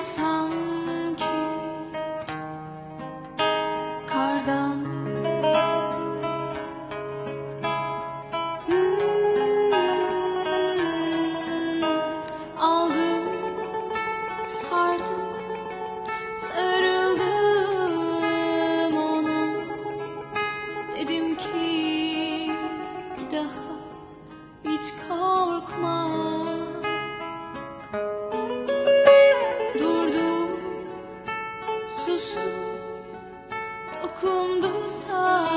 sanki kardan. Hmm. Aldım sardım sarıldım ona dedim ki bir daha hiç korkma. Sustu Dokundu sana